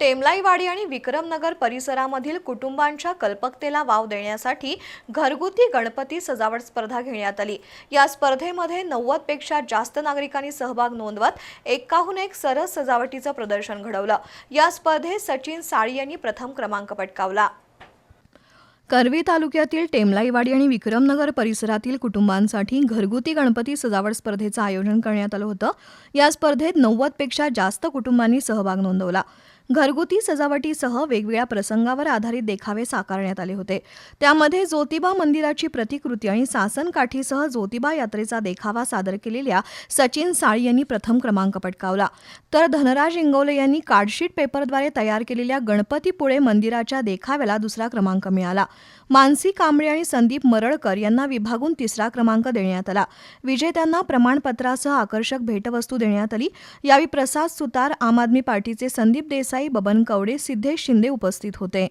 टेमलाईवाडी आणि विक्रमनगर परिसरामधील कुटुंबांच्या कल्पकतेला वाव देण्यासाठी घरगुती गणपती सजावट स्पर्धा घेण्यात आली. या स्पर्धेमध्ये नव्वदपेक्षा जास्त नागरिकांनी सहभाग नोंदवत एकाहून एक सरस सजावटीचं प्रदर्शन घडवलं. या स्पर्धेत सचिन साळी यांनी प्रथम क्रमांक पटकावला. करवी तालुक्यातील टेमलाईवाडी आणि विक्रमनगर परिसरातील कुटुंबांसाठी घरगुती गणपती सजावट स्पर्धेचं आयोजन करण्यात आलं होतं. या स्पर्धेत नव्वदपेक्षा जास्त कुटुंबांनी सहभाग नोंदवला. घरगुती सजावटीसह वेगवेगळ्या प्रसंगावर आधारित देखावे साकारण्यात आले होते. त्यामध्ये ज्योतिबा मंदिराची प्रतिकृती आणि सासनकाठीसह ज्योतिबा यात्रेचा देखावा सादर केलेल्या सचिन साळी यांनी प्रथम क्रमांक पटकावला. तर धनराज इंगवले यांनी कार्डशीट पेपरद्वारे तयार केलेल्या गणपतीपुळे मंदिराच्या देखाव्याला दुसरा क्रमांक मिळाला. मानसी कांबळे आणि संदीप मरळकर यांना विभागून तिसरा क्रमांक देण्यात आला. विजेत्यांना प्रमाणपत्रासह आकर्षक भेटवस्तू देण्यात आली. यावेळी प्रसाद सुतार आम आदमी पार्टीचे संदीप देसाई बबन कवडे सिद्धेश शिंदे उपस्थित होते.